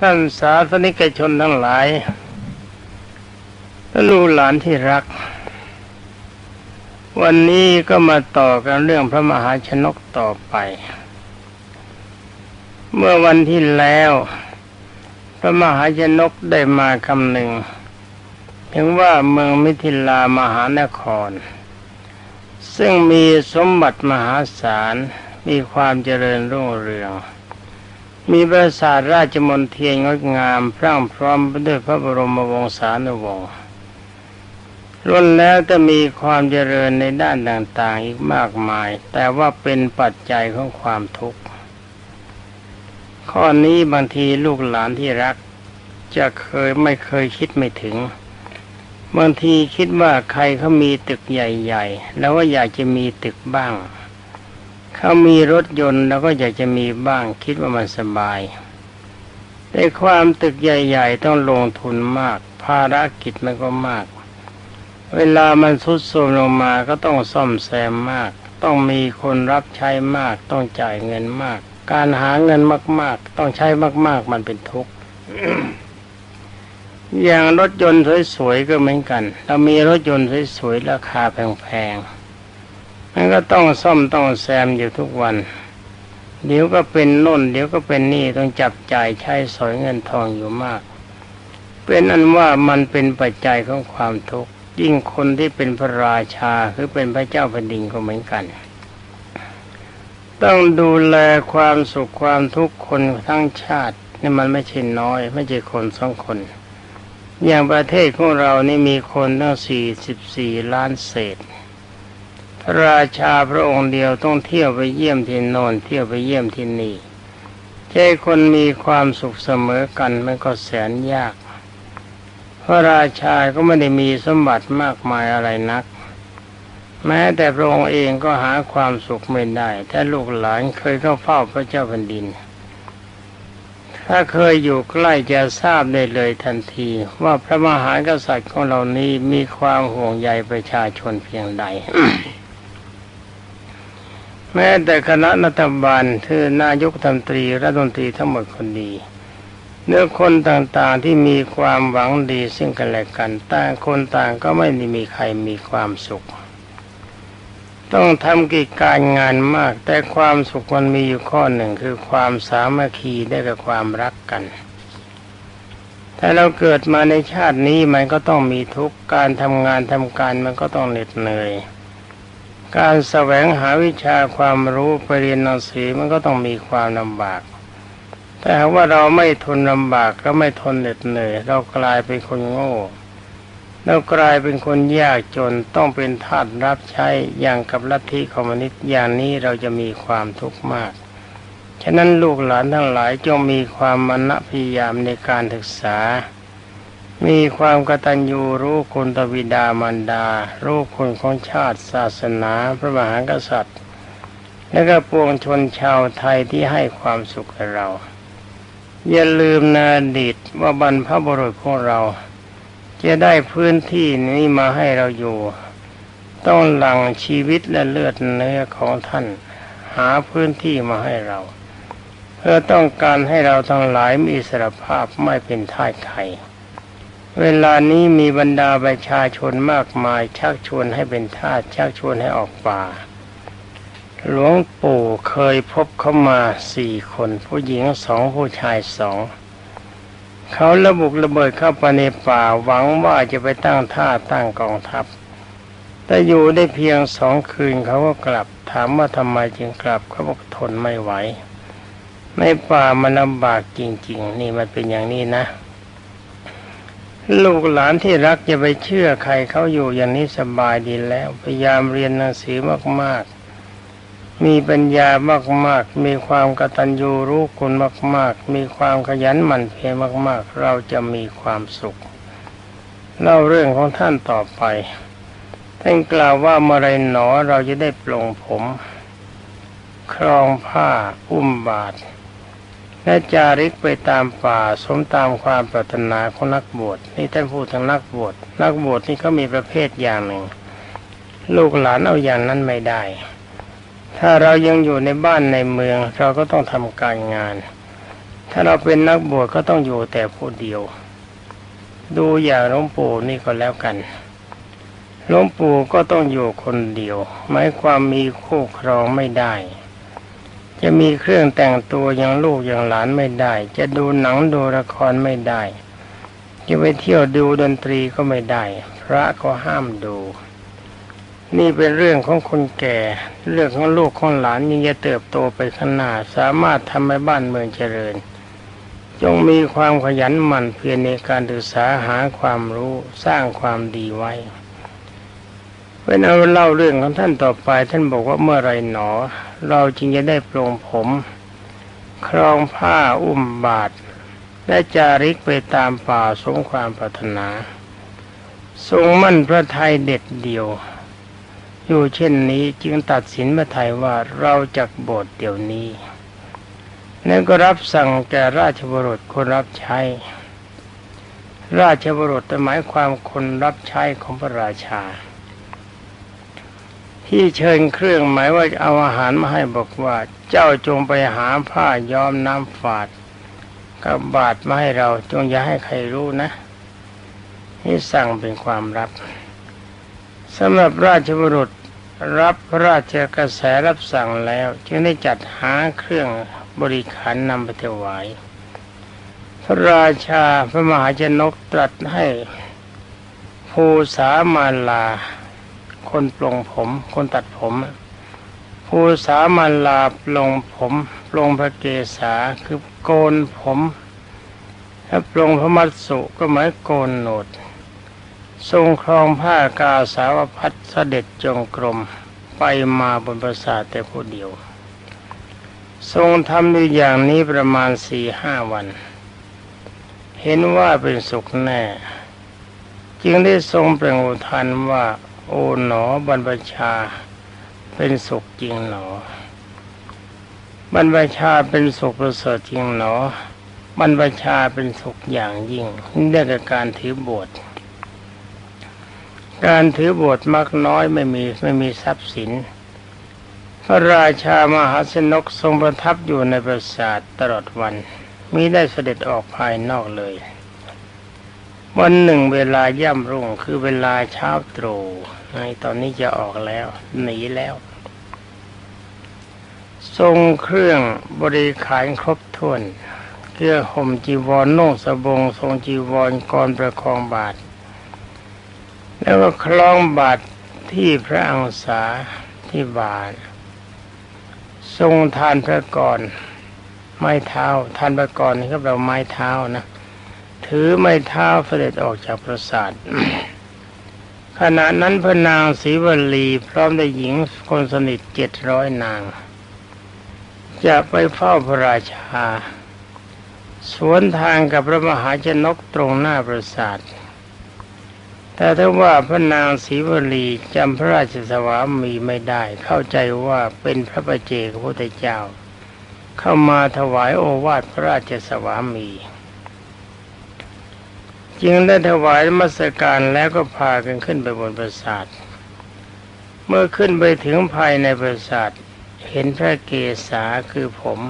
ท่านสาธนิกชนทั้งหลายท่านลูกหลานที่รัก วันนี้ก็มาต่อกันเรื่องพระมหาชนกต่อไป เมื่อวันที่แล้ว พระมหาชนกได้มาคำหนึ่งถึงว่าเมืองมิถิลามหานคร ซึ่งมีสมบัติมหาศาลมีความเจริญรุ่งเรือง มีปราสาทราชมนเทียนงดงาม พรั่งพร้อมไปด้วยพระบรมวงศานุวงศ์ล้วนแล้วจะมีความเจริญในด้านต่างๆอีกมากมาย แต่ว่าเป็นปัจจัยของความทุกข์ ข้อนี้บางทีลูกหลานที่รัก จะเคยไม่เคยคิดไม่ถึง บางทีคิดว่าใครเขามีตึกใหญ่ ๆ แล้วว่าอยากจะมีตึกบ้าง เขามีรถยนต์แล้วก็อยากจะมีบ้างคิดว่ามันสบาย แต่ความตึกใหญ่ ๆ ต้องลงทุนมาก ภารกิจมันก็มาก เวลามันทรุดโทรมลงมาก็ต้องซ่อมแซมมาก ต้องมีคนรับใช้มาก ต้องจ่ายเงินมาก การหาเงินมาก ๆ ต้องใช้มาก ๆ มันเป็นทุกข์อย่างรถยนต์สวยๆก็เหมือนกัน เรามีรถยนต์สวยๆราคาแพงๆ มันก็ต้องซ่อมต้องแซมอยู่ทุกวัน เดี๋ยวก็เป็นน่น เดี๋ยวก็เป็นนี่ต้องจับจ่ายใช้สอยเงินทองอยู่มาก เป็นอันว่ามันเป็นปัจจัยของความทุกข์ยิ่งคนที่เป็นพระราชาหรือเป็นพระเจ้าแผ่นดินก็เหมือนกัน ต้องดูแลความสุขความทุกข์คนทั้งชาตินี่มันไม่ใช่น้อย ไม่ใช่คนสองคน อย่างประเทศของเรานี่มีคนตั้งสี่สิบสี่ล้านเศษ พระราชาพระองค์เดียวต้องเที่ยวไปเยี่ยมที่โนนเที่ยวไปเยี่ยมที่นี่ใช่คนมีความสุขเสมอกันมันก็แสนยาก พระราชาก็ไม่ได้มีสมบัติมากมายอะไรนัก แม้แต่พระองค์เองก็หาความสุขไม่ได้ ถ้าลูกหลานเคยเข้าเฝ้าพระเจ้าแผ่นดิน ถ้าเคยอยู่ใกล้จะทราบได้เลยทันที ว่าพระมหากษัตริย์ของเรานี้มีความห่วงใยประชาชนเพียงใด แม้แต่คณะรัฐบาลคือนายกรัฐมตรีรัฐมนตรีทั้งหมดคนดีเนื้อคนต่างๆที่มีความหวังดีซึ่งกันและกันต่างคนต่างก็ไม่ได้มีใครมีความสุข ต้องทำกิจการงานมาก แต่ความสุขมันมีอยู่ข้อหนึ่งคือความสามัคคีได้กับความรักกัน ถ้าเราเกิดมาในชาตินี้มันก็ต้องมีทุกข์การทำงานทำการมันก็ต้องเหน็ดเหนื่อย การแสวงหาวิชาความรู้ไปเรียนหนังสือมันก็ต้องมีความลำบาก แต่หากว่าเราไม่ทนลำบากก็ไม่ทนเหน็ดเหนื่อย เรากลายเป็นคนโง่เรากลายเป็นคนยากจนต้องเป็นทาสรับใช้อย่างกับลัทธิคอมมิวนิสต์อย่างนี้เราจะมีความทุกข์มาก ฉะนั้นลูกหลานทั้งหลายจงมีความมณพยายามในการศึกษา มีความกตัญญูรู้คุณตวิดามารดา รู้คุณของชาติศาสนาพระมหากษัตริย์ และก็ปวงชนชาวไทยที่ให้ความสุขแก่เรา อย่าลืมนาดีตว่าบรรพบุรุษของเรา จะได้พื้นที่นี้มาให้เราอยู่ ต้องหลั่งชีวิตและเลือดเนื้อของท่าน หาพื้นที่มาให้เรา เพื่อต้องการให้เราทั้งหลายมีอิสรภาพไม่เป็นทาสใคร เวลานี้มีบรรดาประชาชนมากมาย ชักชวนให้เป็นทาสชักชวนให้ออกป่า หลวงปู่เคยพบเข้ามาสี่คน ผู้หญิงสองผู้ชายสองเขาระบุระเบิดเข้าไปในป่าหวังว่าจะไปตั้งท่าตั้งกองทัพ แต่อยู่ได้เพียงสองคืนเขาก็กลับ ถามว่าทำไมจึงกลับเขาบอกทนไม่ไหวในป่ามันลำบากจริง ๆ นี่มันเป็นอย่างนี้นะ ลูกหลานที่รักอย่าไปเชื่อใครเขาอยู่อย่างนี้สบายดีแล้ว พยายามเรียนหนังสือมากๆ มีปัญญามากๆ มีความกตัญญูรู้คุณมาก ๆ มีความขยันหมั่นเพียรมาก ๆ เราจะมีความสุขเล่าเรื่องของท่านต่อไปท่านกล่าวว่าเมื่อไรหนอเราจะได้ปลงผม ครองผ้าอุ้มบาท และจาริกไปตามป่าสมตามความปรารถนาของนักบวชนี่ท่านพูดถึงนักบวชนักบวชนี่เขามีประเภทอย่างหนึ่ง ลูกหลานเอาอย่างนั้นไม่ได้ ถ้าเรายังอยู่ในบ้านในเมืองเราก็ต้องทำการงาน ถ้าเราเป็นนักบวชก็ต้องอยู่แต่ผู้เดียว ดูอย่างหลวงปู่นี่ก็แล้วกันหลวงปู่ก็ต้องอยู่คนเดียวหมายความมีคู่ครองไม่ได้ จะมีเครื่องแต่งตัวอย่างลูกอย่างหลานไม่ได้ จะดูหนังดูละครไม่ได้ จะไปเที่ยวดูดนตรีก็ไม่ได้ พระก็ห้ามดู นี่เป็นเรื่องของคนแก่ เรื่องของลูกของหลานยังจะเติบโตไปข้างหน้าสามารถทำให้บ้านเมืองเจริญ จงมีความขยันหมั่นเพียรในการศึกษาหาความรู้สร้างความดีไว้เป็นเอาเล่าเรื่องของท่านต่อไปท่านบอกว่าเมื่อไรหนอ เราจึงจะได้ปลงผม ครองผ้าอุ้มบาท และจาริกไปตามป่าสงความปรารถนา ทรงมั่นพระไทยเด็ดเดียว อยู่เช่นนี้จึงตัดสินพระไทยว่าเราจะโบสถ์เดี๋ยวนี้นั่นก็รับสั่งแก่ราชบุรุษคนรับใช้ ราชบุรุษหมายความคนรับใช้ของพระราชา ที่เชิญเครื่องหมายว่าเอาอาหารมาให้บอกว่าเจ้าจงไปหาผ้าย้อมน้ำฝาดกับบาทมาให้เราจงอย่าให้ใครรู้นะนี่สั่งเป็นความลับสำหรับราชบุรุษรับพระราชกระแสรับสั่งแล้ว จึงได้จัดหาเครื่องบริขารนำไปถวาย พระราชาพระมหาชนกตรัสให้ภูสามาลา คนปลงผม คนตัดผม ภูสามาลาปลงผมปลงพระเกศาคือโกนผมถ้าปลงพระมัตสุก็หมายโกนโหนด ทรงครองผ้ากาสาวพัดเสด็จจงกรมไปมาบนปราสาทแต่ผู้เดียว ทรงทำอยู่อย่างนี้ประมาณสี่ห้าวัน เห็นว่าเป็นสุขแน่ จึงได้ทรงเปล่งอุทานว่า โอ๋หนอบรรพชา เป็นสุขจริงหนอบรรพชาเป็นสุขประเสริฐจริงหนอบรรพชาเป็นสุขอย่างยิ่งนี่เรียกการถือบวชการถือบวชมักน้อยไม่มีไม่มีทรัพย์สิน พระราชามหาสนกทรงประทับอยู่ในปราสาทตลอดวันมิได้เสด็จออกภายนอกเลย วันหนึ่งเวลาย่ำรุ่งคือเวลาเช้าตรู่ในตอนนี้จะออกแล้ว หนีแล้ว ทรงเครื่องบริขารครบถ้วนเกื้อห่มจีวรนุ่งสบง ทรงจีวรกรประคองบาท แล้วก็คล้องบาทที่พระอังสาที่บาท ทรงทานพระกรไม้เท้าทานพระกรนี่ก็แปลว่าไม้เท้านะ ถือไม้เท้าเสด็จออกจากปราสาทขณะนั้นพระนางศรีวลีพร้อมด้วยหญิงคนสนิทเจ็ดร้อยนาง จะไปเฝ้าพระราชา สวนทางกับพระมหาชนกตรงหน้าปราสาทแต่ถ้าว่าพระนางศรีวลีจำพระราชสวามีไม่ได้ เข้าใจว่าเป็นพระประเจกพระพุทธเจ้า เข้ามาถวายโอวาทพระราชสวามี จึงได้ถวายมัสการแล้วก็พากันขึ้นไปบนปราสาท เมื่อขึ้นไปถึงภายในปราสาทเห็นพระเกศาคือผม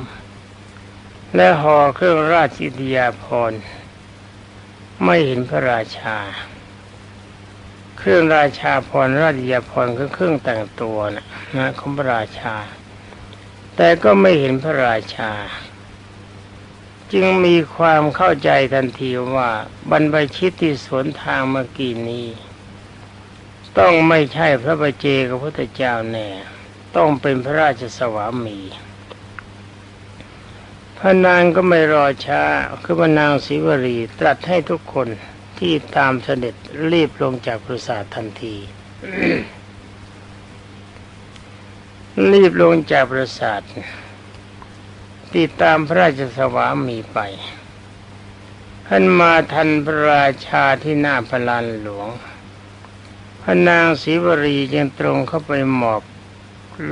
และห่อเครื่องราชอิทยาภรไม่เห็นพระราชา เครื่องราชาพรราชิยาภรคือเครื่องแต่งตัวนะนะของพระราชา แต่ก็ไม่เห็นพระราชา จึงมีความเข้าใจทันทีว่าบรรพชิตที่สวนทางเมื่อกี้นี้ ต้องไม่ใช่พระประเจกับพระเจ้าแน่ ต้องเป็นพระราชสวามีพระนางก็ไม่รอช้าคือพระนางศิวรีตรัสให้ทุกคนที่ตามเสด็จรีบลงจากปราสาททันที รีบลงจากปราสาท ติดตามพระราชสวามีไปท่านมาทันพระราชาที่หน้าพระลานหลวงพระนางศรีวรีจึงตรงเข้าไปหมอบ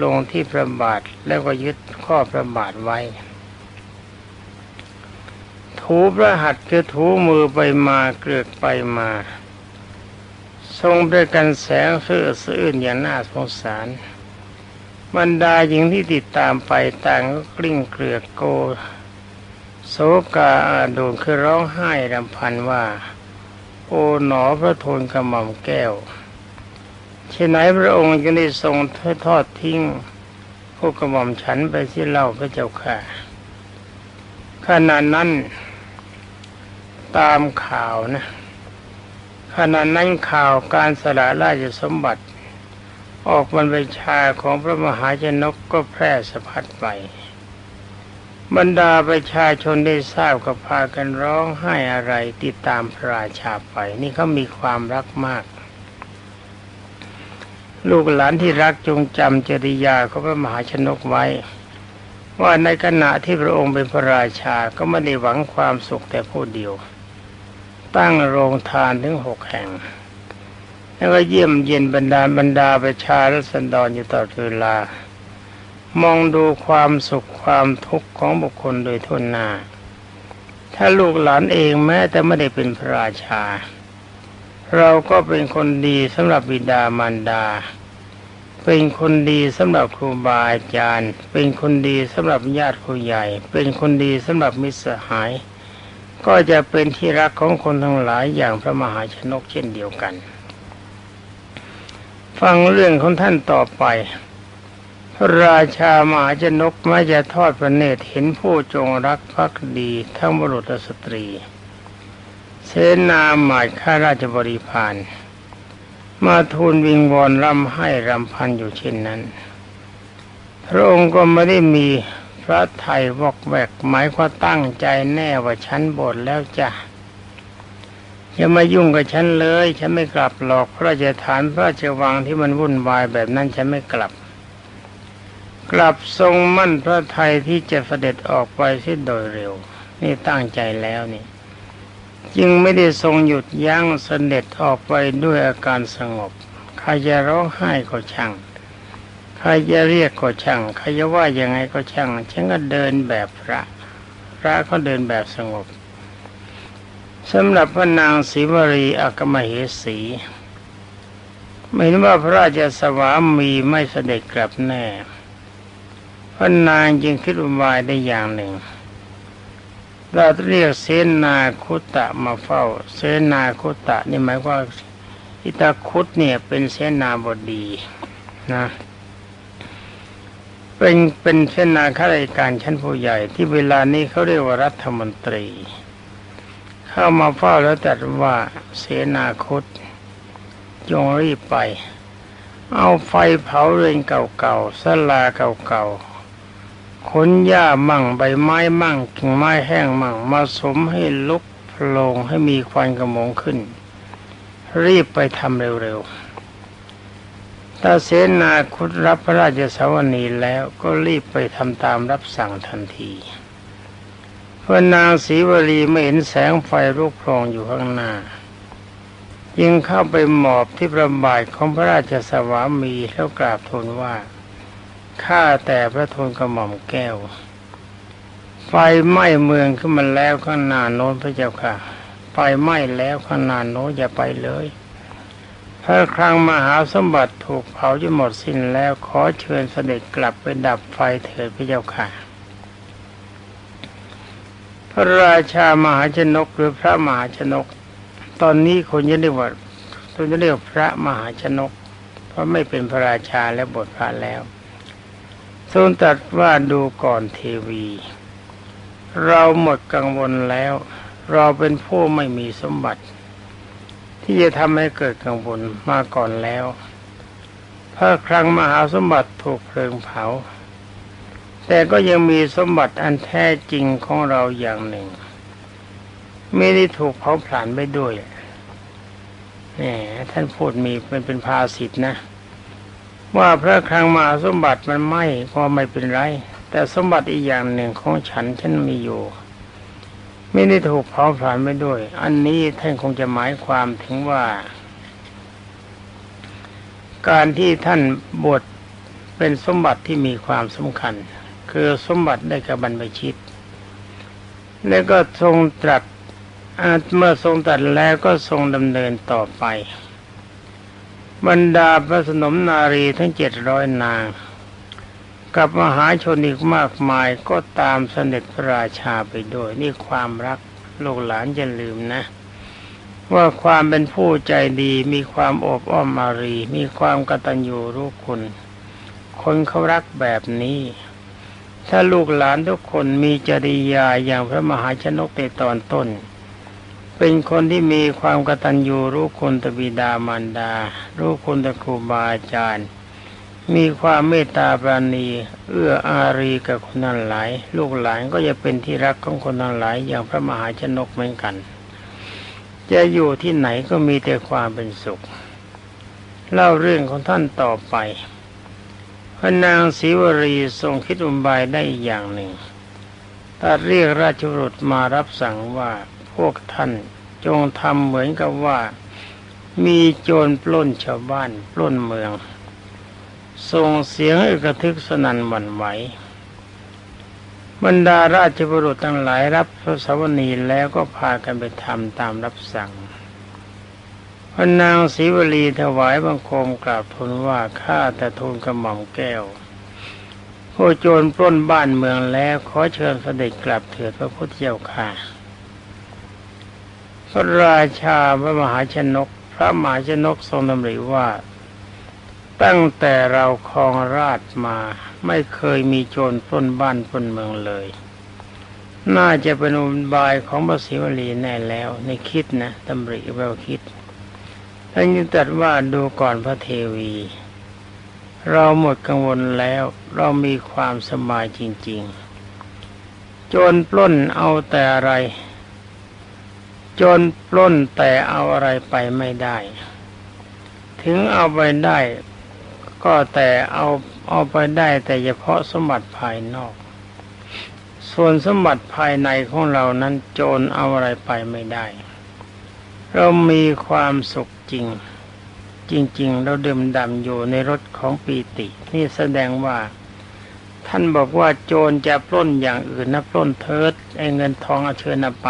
ลงที่พระบาทแล้วก็ยึดข้อพระบาทไว้ ถูพระหัตถ์คือถูมือไปมาเกลือกไปมา ทรงด้วยกันแสงเสื่อสื่นอย่างน่าสงสาร บรรดาหญิงที่ติดตามไปต่างก็กลิ้งเกลือกโกโศกาอาดูลคือร้องไห้รำพันว่า โอ๋หนอพระทูลกระหม่อมแก้วเช่นไหนพระองค์จึงได้ทรงทอดทิ้งพวกกระหม่อมฉันไปที่เล่าพระเจ้าค่ะขณะนั้น ตามข่าวนะขณะนั้นข่าวการสละราชสมบัติ ออกบรรพชาของพระมหาชนกก็แพร่สะพัดไป บรรดาประชาชนได้ทราบก็พากันร้องไห้อะไรติดตามพระราชาไป นี่เขามีความรักมาก ลูกหลานที่รักจงจำจริยาของพระมหาชนกไว้ ว่าในขณะที่พระองค์เป็นพระราชาก็ไม่ได้หวังความสุขแต่ผู้เดียว ตั้งโรงทานถึงหกแห่ง แล้วก็เยี่ยมเย็นบรรดาบรรดาประชาและสันดรอยู่ตลอดเวลามองดูความสุขความทุกข์ของบุคคลโดยทุนหน้า ถ้าลูกหลานเองแม้แต่ไม่ได้เป็นพระราชา เราก็เป็นคนดีสำหรับบิดามารดา เป็นคนดีสำหรับครูบาอาจารย์ เป็นคนดีสำหรับญาติผู้ใหญ่ เป็นคนดีสำหรับมิตรสหาย ก็จะเป็นที่รักของคนทั้งหลายอย่างพระมหาชนกเช่นเดียวกัน ฟังเรื่องของท่านต่อไป พระราชาหมหาชนกไม่จะทอดพระเนตรเห็นผู้จงรักภักดีทั้งบุรุษสตรี เสนาหมายข้าราชบริพารมาทูลวิงวอนรำให้รำพันอยู่เช่นนั้น พระองค์ก็ไม่ได้มีพระไทยวอกแวกหมายความตั้งใจแน่ว่าฉันบทแล้วจ้ะ อย่ามายุ่งกับฉันเลย ฉันไม่กลับหรอกพระราชฐานพระราชวังที่มันวุ่นวายแบบนั้นฉันไม่กลับ กลับทรงมั่นพระไทยที่จะเสด็จออกไปสิ้นโดยเร็ว นี่ตั้งใจแล้วนี่ จึงไม่ได้ทรงหยุดยั้งเสด็จออกไปด้วยอาการสงบใครจะร้องไห้ก็ช่างใครจะเรียกก็ช่างใครจะว่ายังไงก็ช่างฉันก็เดินแบบพระ พระเขาเดินแบบสงบ สำหรับพระนางศรีวรีอักมเหสีไม่นว่าพระราชสวามีไม่เสด็จกลับแน่ พระนางจึงคิดอุบายได้อย่างหนึ่ง เราเรียกเสนาคุตะมาเฝ้า เสนาคุตะนี่หมายว่าอิตาคุตเนี่ยเป็นเสนาบดีนะ เป็นเป็นเสนาข้าราชการชั้นผู้ใหญ่ที่เวลานี้เขาเรียกว่ารัฐมนตรี เข้ามาเฝ้าแล้วตรัสว่าเสนาคุตจงรีบไป เอาไฟเผาเรือนเก่าๆสลาเก่าๆขนหญ้ามั่งใบไม้มั่งกิ่งไม้แห้งมั่งมาสมให้ลุกโผลงให้มีควันกระมงขึ้น รีบไปทำเร็วๆถ้าเสนาคุดรับพระราชสวนีแล้วก็รีบไปทำตามรับสั่งทันที พระนางศรีวลีไม่เห็นแสงไฟลุกโผลงอยู่ข้างหน้ายิงเข้าไปหมอบที่ประบาทของพระราชสวามีแล้วกราบทูลว่าข้าแต่พระทูลกระหม่อมแก้ว ไฟไหม้เมืองขึ้นมาแล้วข้างหน้าโน้นพระเจ้าค่ะไฟไหม้แล้วข้างหน้าโน้นอย่าไปเลยพระคลังมหาสมบัติถูกเผาจนหมดสิ้นแล้วขอเชิญเสด็จกลับไปดับไฟเถิดพระเจ้าค่ะ พระราชามหาชนกหรือพระมหาชนก ตอนนี้คนจะเรียกว่าคนจะเรียกพระมหาชนก เพราะไม่เป็นพระราชาและบทพระแล้ว ทรงตรัสว่าดูก่อนเทวี เราหมดกังวลแล้ว เราเป็นผู้ไม่มีสมบัติ ที่จะทำให้เกิดกังวลมาก่อนแล้วพระครั้งมหาสมบัติถูกเพลิงเผา แต่ก็ยังมีสมบัติอันแท้จริงของเราอย่างหนึ่ง ไม่ได้ถูกเผาผลาญไปด้วยแหมท่านพูดมีเป็นเป็นภาสิทธนะ ว่าพระคลังมาสมบัติมันไหม้ก็ไม่เป็นไร แต่สมบัติอีกอย่างหนึ่งของฉันฉันมีอยู่ ไม่ได้ถูกเผาผลาญไปด้วย อันนี้ท่านคงจะหมายความถึงว่า การที่ท่านบวชเป็นสมบัติที่มีความสำคัญ คือสมบัติได้กับบรรพชิต แล้วก็ทรงตรัสเมื่อทรงตรัสแล้วก็ทรงดำเนินต่อไป บรรดาพระสนมนารีทั้งเจ็ดร้อยนาง กับมหาชนอีกมากมายก็ตามเสด็จพระราชาไปด้วยนี่ความรักลูกหลานอย่าลืมนะ ว่าความเป็นผู้ใจดีมีความอบอ้อมมารี มีความกตัญญูรู้คุณ คนเขารักแบบนี้ ถ้าลูกหลานทุกคนมีจริยาอย่างพระมหาชนกในตอนต้น เป็นคนที่มีความกตัญญูรู้คุณตบิดามารดา รู้คุณตะครูบาอาจารย์ มีความเมตตาปราณี เอื้ออารีกับคนนั้นหลาย ลูกหลานก็จะเป็นที่รักของคนนั้นหลายอย่างพระมหาชนกเหมือนกัน จะอยู่ที่ไหนก็มีแต่ความเป็นสุข เล่าเรื่องของท่านต่อไป พระนางศรีวรีทรงคิดอุบายได้อย่างหนึ่งตัดเรียกราชบุรุษมารับสั่งว่าพวกท่านจงทำเหมือนกับว่า มีโจรปล้นชาวบ้านปล้นเมือง ส่งเสียงกระทึกสนั่นหวั่นไหวบรรดาราชบุรุษทั้งหลายรับพระสวนีแล้วก็พากันไปทำตามรับสั่ง พระนางศรีวลีถวายบังคมกราบทูลว่าข้าแต่ทูลกระหม่อมแก้วผู้โจรปล้นบ้านเมืองแล้วขอเชิญเสด็จกลับเถิดพระพุทธเจ้าค่ะพระราชาพระมหาชนก พระมหาชนกทรงดำริว่า ตั้งแต่เราครองราชมาไม่เคยมีโจรปล้นบ้านปล้นเมืองเลย น่าจะเป็นอุบายของพระศิวลีแน่แล้วในคิดนะดำริแววคิด ท่านยังตรัสว่าดูก่อนพระเทวี เราหมดกังวลแล้วเรามีความสบายจริง ๆ โจรปล้นเอาแต่อะไร โจรปล้นแต่เอาอะไรไปไม่ได้ ถึงเอาไปได้ ก็แต่เอาเอาไปได้แต่เฉพาะสมบัติภายนอก ส่วนสมบัติภายในของเรานั้นโจรเอาอะไรไปไม่ได้ เรามีความสุขจริง จริง ๆ เราดื่มด่ำอยู่ในรถของปีติ นี่แสดงว่า ท่านบอกว่าโจรจะปล้นอย่างอื่นนะปล้นเทิดไอ้เงินทองเอาเชิญเอาไป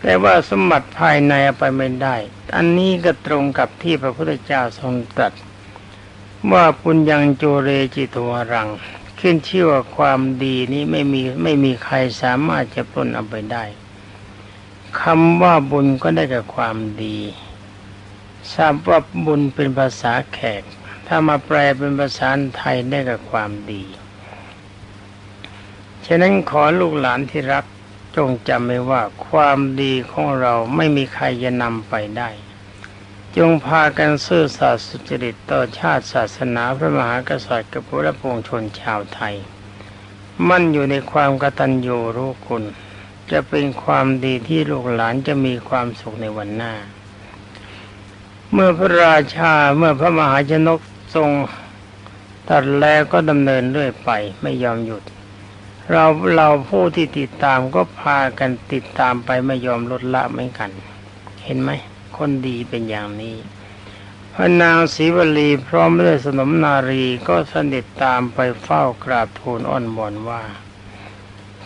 แต่ว่าสมบัติภายในเอาไปไม่ได้ อันนี้ก็ตรงกับที่พระพุทธเจ้าทรงตรัสว่าปุญญังโจเรจิตวรัง ขึ้นชื่อว่าความดีนี้ไม่มีไม่มีใครสามารถจะปล้นเอาไปได้คำว่าบุญก็ได้กับความดีทราบว่าบุญเป็นภาษาแขก ถ้ามาแปลเป็นภาษาไทยได้กับความดีฉะนั้นขอลูกหลานที่รักจงจำไว้ว่าความดีของเราไม่มีใครจะนำไปได้ จงพากันซื่อสัตย์สุจริตต่อชาติศาสนาพระมหากษัตริย์กับพระปวงชนชาวไทย มั่นอยู่ในความกตัญญูรู้คุณ จะเป็นความดีที่ลูกหลานจะมีความสุขในวันหน้า เมื่อพระราชาเมื่อพระมหาชนกทรงตัดแล้วก็ดำเนินเรื่อยไปไม่ยอมหยุด เราเราผู้ที่ติดตามก็พากันติดตามไปไม่ยอมลดละเหมือนกัน เห็นไหม คนดีเป็นอย่างนี้พระนางศรีวลีพร้อมด้วยสนมนารีก็สด็จตามไปเฝ้ากราบทูลอ้อนวอนว่า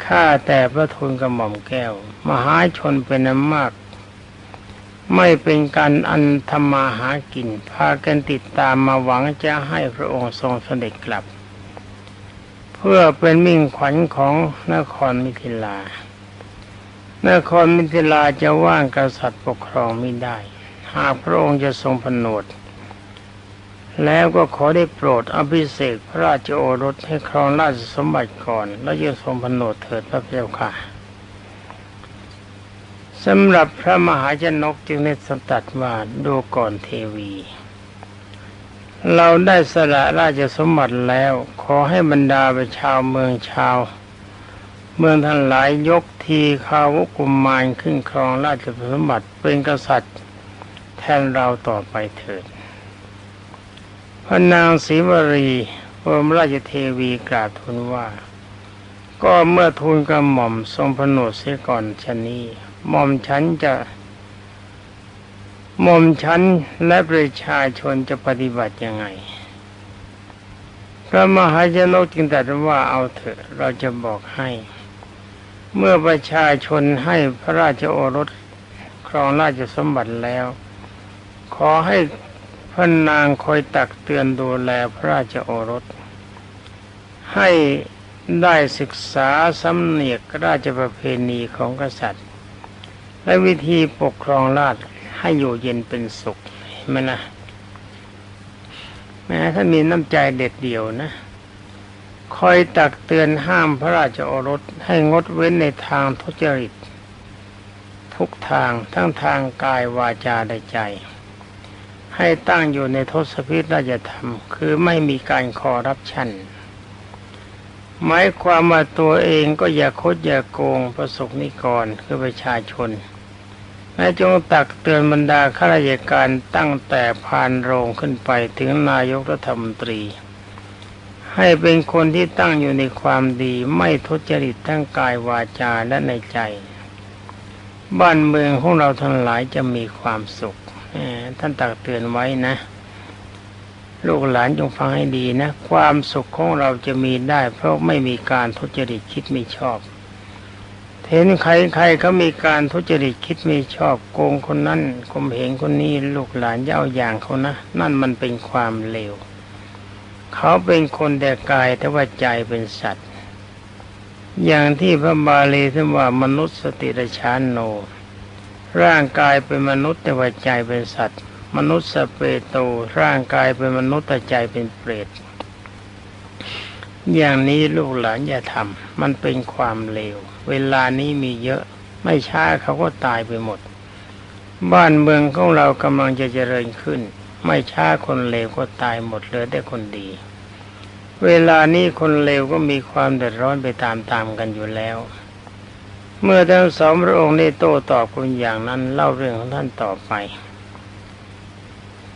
ข้าแต่พระทูลกระหม่อมแก้ว มหาชนเป็นอันมาก ไม่เป็นการอันธรรมาหากิน พากันติดตามมาหวังจะให้พระองค์ทรงเสด็จกลับ เพื่อเป็นมิ่งขวัญของนครมิถิลา นครมิถิลาจะว่างกษัตริย์ปกครองไม่ได้ หากพระองค์จะทรงผนวด แล้วก็ขอได้โปรดอภิเษกพระราชโอรสให้ครองราชสมบัติก่อน แล้วจะทรงผนวดเถิดพระเจ้าค่ะสำหรับพระมหาชนกจึงได้สตัดว่าดูก่อนเทวี เราได้สละราชสมบัติแล้ว ขอให้บรรดาประชาวเมืองชาว เมื่อท่านหลายยกทีขาวกุมมารขึ้นครองราชสมบัติเป็นกษัตริย์ แทนเราต่อไปเถิด พระนางศรีวรีพรมราชเทวีกราบทูลว่า ก็เมื่อทูลกระหม่อมทรงผนวดเสียก่อนชนนี้หม่อมฉันจะหม่อมฉันและประชาชนจะปฏิบัติยังไง พระมหาชนกจึงตรัสว่าเอาเถอะเราจะบอกให้ เมื่อประชาชนให้พระราชโอรสครองราชสมบัติแล้ว ขอให้พระนางคอยตักเตือนดูแลพระราชโอรส ให้ได้ศึกษาสำเนียกราชประเพณีของกษัตริย์ และวิธีปกครองราชให้อยู่เย็นเป็นสุขเห็นไหมนะแม้ท่ามีน้ำใจเด็ดเดี่ยวนะ คอยตักเตือนห้ามพระราชโอรสให้งดเว้นในทางทุจริต ทุกทางทั้งทางกายวาจาและใจ ให้ตั้งอยู่ในทศพิธราชธรรม คือไม่มีการคอร์รัปชันหมายความว่าตัวเองก็อย่าคดอย่าโกงประสบนิกรคือประชาชนและจงตักเตือนบรรดาข้าราชการตั้งแต่พานโรงขึ้นไปถึงนายกรัฐมนตรี ให้เป็นคนที่ตั้งอยู่ในความดีไม่ทุจริตทั้งกายวาจาและในใจ บ้านเมืองของเราทั้งหลายจะมีความสุขท่านตักเตือนไว้นะ ลูกหลานจงฟังให้ดีนะ ความสุขของเราจะมีได้ เพราะไม่มีการทุจริตคิดไม่ชอบเห็นใครๆเขามีการทุจริตคิดไม่ชอบโกงคนนั้นข่มเหงคนนี้ลูกหลานอย่อาอย่างเขานะ นั่นมันเป็นความเลว เขาเป็นคนแต่กายแต่ว่าใจเป็นสัตว์ อย่างที่พระบาลีท่านว่ามนุษย์สติรชานโน ร่างกายเป็นมนุษย์แต่ว่าใจเป็นสัตว์ มนุษย์สเปโตร่างกายเป็นมนุษย์แต่ใจเป็นเปรตอย่างนี้ลูกหลานอย่าทำมันเป็นความเลว เวลานี้มีเยอะ ไม่ช้าเขาก็ตายไปหมด บ้านเมืองของเรากำลังจะเจริญขึ้น ไม่ช้าคนเลวก็ตายหมดเหลือแต่คนดี เวลานี้คนเลวก็มีความเดือดร้อนไปตามๆกันอยู่แล้ว เมื่อทั้งสองพระองค์ได้โต้ตอบกันอย่างนั้นเล่าเรื่องของท่านต่อไป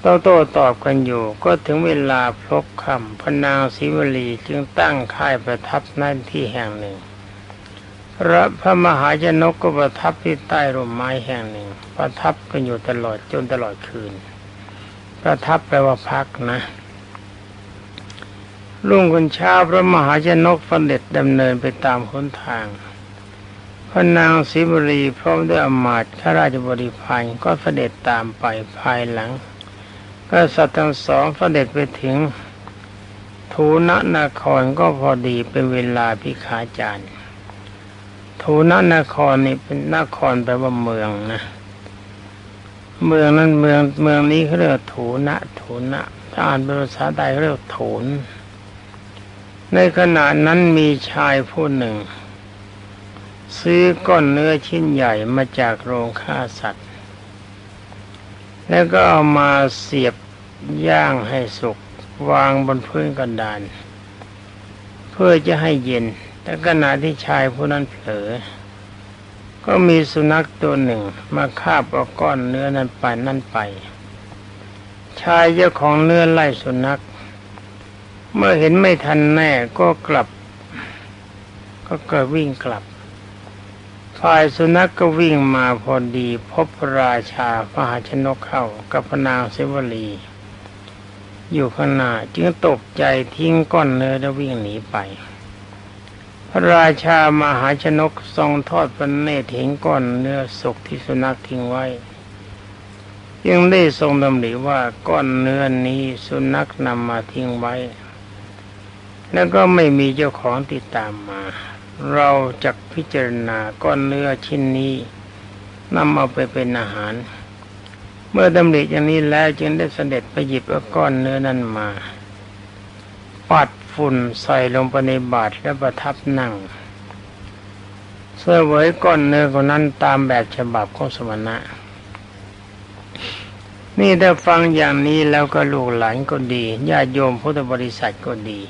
โต้โต้ตอบกันอยู่ก็ถึงเวลาพลบคำพนางศิวลีจึงตั้งค่ายประทับนั่นที่แห่งหนึ่งพระพระมหาชนกก็ประทับที่ใต้ร่มไม้แห่งหนึ่ง ประทับกันอยู่ตลอดจนตลอดคืน ประทับแปลว่าพักนะรุ่งคนเช้าพระมหาชนกเด็จดำเนินไปตามหนทางพระนางศิบรีพร้อมด้วยอมาตย์ข้าราชบริพารก็เสด็จตามไปภายหลัง ก็สัตว์ทั้งสองเสด็จไปถึงทูนนครก็พอดีเป็นเวลาพิขาจารย์ทูนนครนี่เป็นนครแปลว่าเมืองนะ เมืองนั้นเมืองเมืองนี้เขาเรียกว่าถูนะโถนะถ้าอ่านเป็นภาษาไทยเขาเรียกโถน ในขณะนั้นมีชายผู้หนึ่ง ซื้อก้อนเนื้อชิ้นใหญ่มาจากโรงฆ่าสัตว์ แล้วก็เอามาเสียบย่างให้สุกวางบนพื้นกระดาน เพื่อจะให้เย็นแต่ขณะที่ชายผู้นั้นเผลอ ก็มีสุนัขตัวหนึ่งมาคาบเอาก้อนเนื้อนั้นไปนั่นไป ชายเจ้าของเนื้อไล่สุนัข เมื่อเห็นไม่ทันแน่ก็กลับ ก็เกิดวิ่งกลับฝ่ายสุนัขกก็วิ่งมาพอดีพบราชาพระหาชนกเข้ากับพนางเสวลี อยู่ข้างหน้าจึงตกใจทิ้งก้อนเนื้อแล้ววิ่งหนีไป พระราชามหาชนกทรงทอดพระเนตรเห็นก้อนเนื้อสุกที่สุนัขทิ้งไว้ ยังได้ทรงดำริว่าก้อนเนื้อนี้สุนัขนำมาทิ้งไว้ แล้วก็ไม่มีเจ้าของติดตามมา เราจะพิจารณาก้อนเนื้อชิ้นนี้นำเอาไปเป็นอาหาร เมื่อดำริอย่างนี้แล้วจึงได้เสด็จไปหยิบเอาก้อนเนื้อนั้นมาปัด ฝุ่นใส่ลงไปในบาตรและประทับนั่งเสวยก้อนเนื้อคนนั้นตามแบบฉบับของสมณะ นี่ถ้าฟังอย่างนี้แล้วก็ลูกหลานก็ดีญาติโยมพุทธบริษัทก็ดี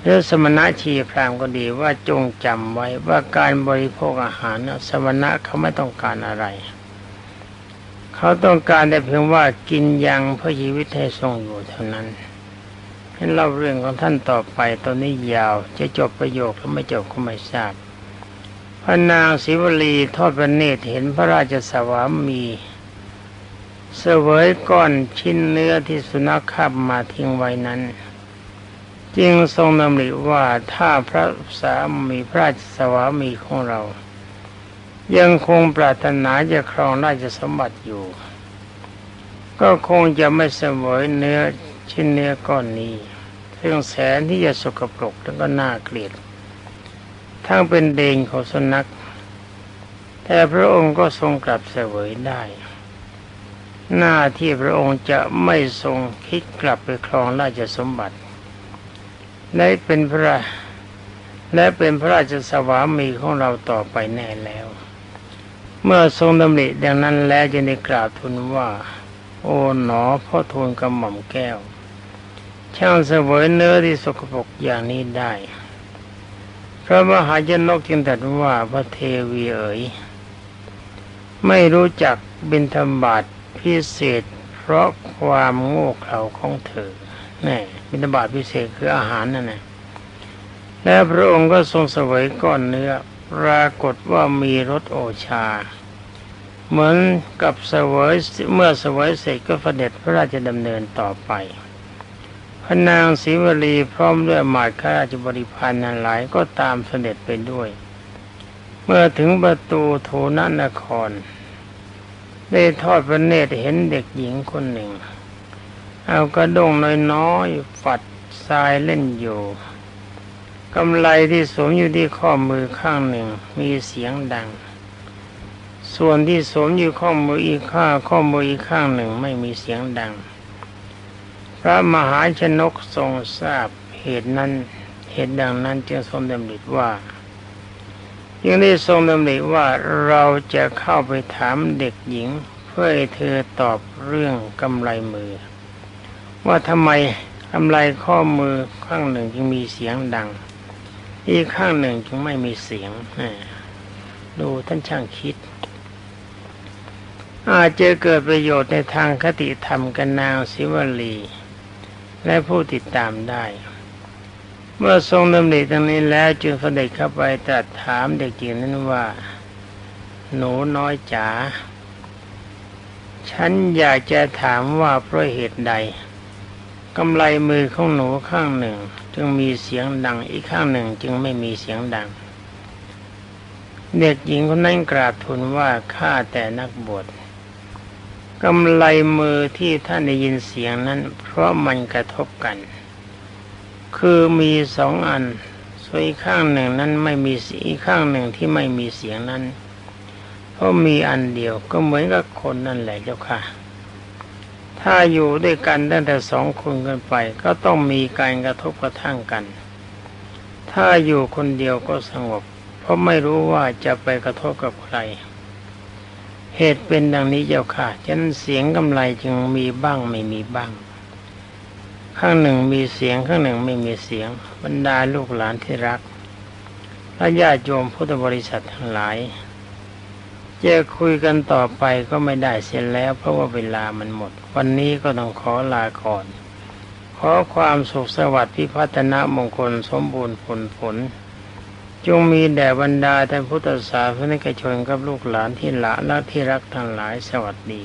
หรือสมณะชีพรามก็ดีว่าจงจำไว้ว่าการบริโภคอาหารนะสมณะเขาไม่ต้องการอะไร เขาต้องการแต่เพียงว่ากินยังเพื่อชีวิตให้ทรงอยู่เท่านั้น ให้เล่าเรื่องของท่านต่อไปตอนนี้ยาว จะจบประโยคหรือไม่จบก็ไม่ทราบพระนางศิวลีทอดพระเนตรเห็นพระราชสวามีเสวยก้อนชิ้นเนื้อที่สุนัขขับมาทิ้งไว้นั้น จึงทรงดำริว่าถ้าพระสามีพระราชสวามีของเรา ยังคงปรารถนาจะครองราชสมบัติอยู่ ก็คงจะไม่เสวยเนื้อ ชิ้นเนื้อก้อนนี้ซึ่งแสนที่จะสกปรกแล้วก็น่าเกลียด ทั้งเป็นเดงของสุนัข แต่พระองค์ก็ทรงกลับเสวยได้ หน้าที่พระองค์จะไม่ทรงคิดกลับไปครองราชสมบัติและเป็นพระและเป็นพระราชสวามีของเราต่อไปแน่แล้ว เมื่อทรงดำริดังนั้นแล้วจะได้กราบทูลว่า โอ๋หนอพ่อทูลกระหม่อมแก้ว ช่างเสวยเนื้อที่สกปรกอย่างนี้ได้พระมหาชนกจึงตรัสว่าพระเทวีเอ๋ยไม่รู้จักบิณฑบาตพิเศษ เพราะความโง่เขลาของเธอแน่บิณฑบาตพิเศษคืออาหารนั่นแหละและพระองค์ก็ทรงเสวยก้อนเนื้อปรากฏว่ามีรสโอชา เหมือนกับเสวยเมื่อเสวยเสร็จก็เสด็จพระราชดำเนินต่อไป พระนางศรีวลีพร้อมด้วยหมายข้าราชบริพารนั้นหลายก็ตามเสด็จไปด้วย เมื่อถึงประตูโทนนคร ได้ทอดพระเนตรเห็นเด็กหญิงคนหนึ่ง เอากระด้งน้อยๆฝัดทรายเล่นอยู่กำไลที่สวมอยู่ที่ข้อมือข้างหนึ่งมีเสียงดัง ส่วนที่สวมอยู่ข้อมืออีกข้างข้อมืออีกข้างหนึ่งไม่มีเสียงดัง พระมหาชนกทรงทราบเหตุนั้นเหตุดังนั้นจึงทรงดำริว่ายังได้ทรงดำริว่าเราจะเข้าไปถามเด็กหญิง เพื่อให้เธอตอบเรื่องกำไลมือ ว่าทำไมกำไลข้อมือข้างหนึ่งจึงมีเสียงดัง อีกข้างหนึ่งจึงไม่มีเสียงดูท่านช่างคิด อาจจะเกิดประโยชน์ในทางคติธรรมกันนางศิวลี และผู้ติดตามได้ เมื่อทรงดำริตรงนี้แล้วจึงเสด็จเข้าไปตรัสถามเด็กหญิงนั้นว่า หนูน้อยจ๋าฉันอยากจะถามว่าเพราะเหตุใดกำไลมือของหนูข้างหนึ่ง จึงมีเสียงดังอีกข้างหนึ่งจึงไม่มีเสียงดัง เด็กหญิงคนนั้นกราบทูลว่าข้าแต่นักบวช กำไลมือที่ท่านได้ยินเสียงนั้น เพราะมันกระทบกัน คือมีสองอันส่วนอีกข้างหนึ่งนั้นไม่มีอีข้างหนึ่งที่ไม่มีเสียงนั้นเพราะมีอันเดียวก็เหมือนกับคนนั่นแหละเจ้าค่ะ ถ้าอยู่ด้วยกันตั้งแต่สองคนกันไป ก็ต้องมีการกระทบกระทั่งกัน ถ้าอยู่คนเดียวก็สงบ เพราะไม่รู้ว่าจะไปกระทบกับใคร เหตุเป็นดังนี้เจ้าค่ะฉะนั้นเสียงกำไรจึงมีบ้างไม่มีบ้าง ข้างหนึ่งมีเสียงข้างหนึ่งไม่มีเสียง บรรดาลูกหลานที่รักและญาติโยมพุทธบริษัททั้งหลายจะคุยกันต่อไปก็ไม่ได้เสียแล้ว เพราะว่าเวลามันหมด วันนี้ก็ต้องขอลาก่อน ขอความสุขสวัสดิ์พิพัฒนมงคลสมบูรณ์ผลผล จงมีแด่บรรดาท่านพุทธศาสนิกชนกับลูกหลานที่ละและที่รักทั้งหลายสวัสดี